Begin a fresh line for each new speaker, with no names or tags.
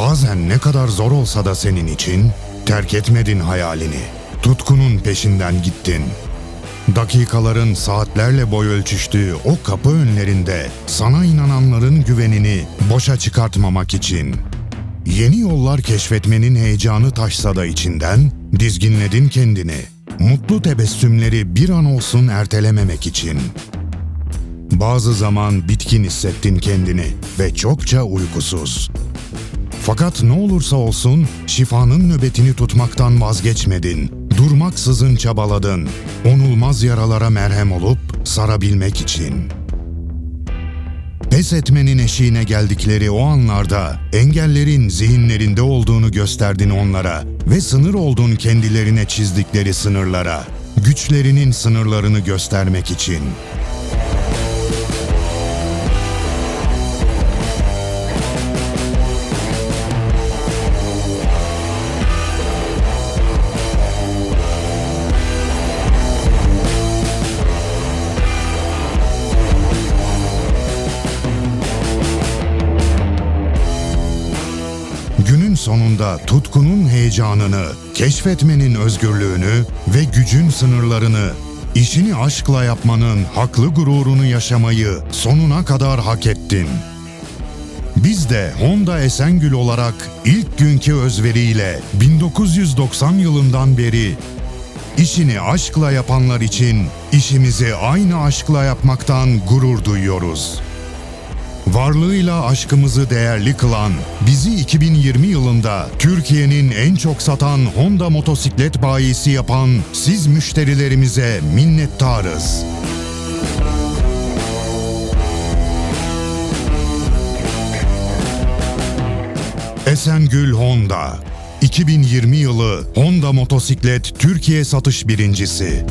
Bazen ne kadar zor olsa da senin için terk etmedin hayalini. Tutkunun peşinden gittin. Dakikaların saatlerle boy ölçüştüğü o kapı önlerinde sana inananların güvenini boşa çıkartmamak için. Yeni yollar keşfetmenin heyecanı taşsa da içinden dizginledin kendini. Mutlu tebessümleri bir an olsun ertelememek için. Bazı zaman bitkin hissettin kendini ve çokça uykusuz. Fakat ne olursa olsun şifanın nöbetini tutmaktan vazgeçmedin. Durmaksızın çabaladın. Onulmaz yaralara merhem olup sarabilmek için. Pes etmenin eşiğine geldikleri o anlarda engellerin zihinlerinde olduğunu gösterdin onlara ve sınır oldun kendilerine çizdikleri sınırlara. Güçlerinin sınırlarını göstermek için. Sonunda tutkunun heyecanını, keşfetmenin özgürlüğünü ve gücün sınırlarını, işini aşkla yapmanın haklı gururunu yaşamayı sonuna kadar hak ettin. Biz de Honda Esengül olarak ilk günkü özveriyle 1990 yılından beri işini aşkla yapanlar için işimizi aynı aşkla yapmaktan gurur duyuyoruz. Varlığıyla aşkımızı değerli kılan, bizi 2020 yılında Türkiye'nin en çok satan Honda motosiklet bayisi yapan siz müşterilerimize minnettarız. Esengül Honda 2020 yılı Honda motosiklet Türkiye satış birincisi.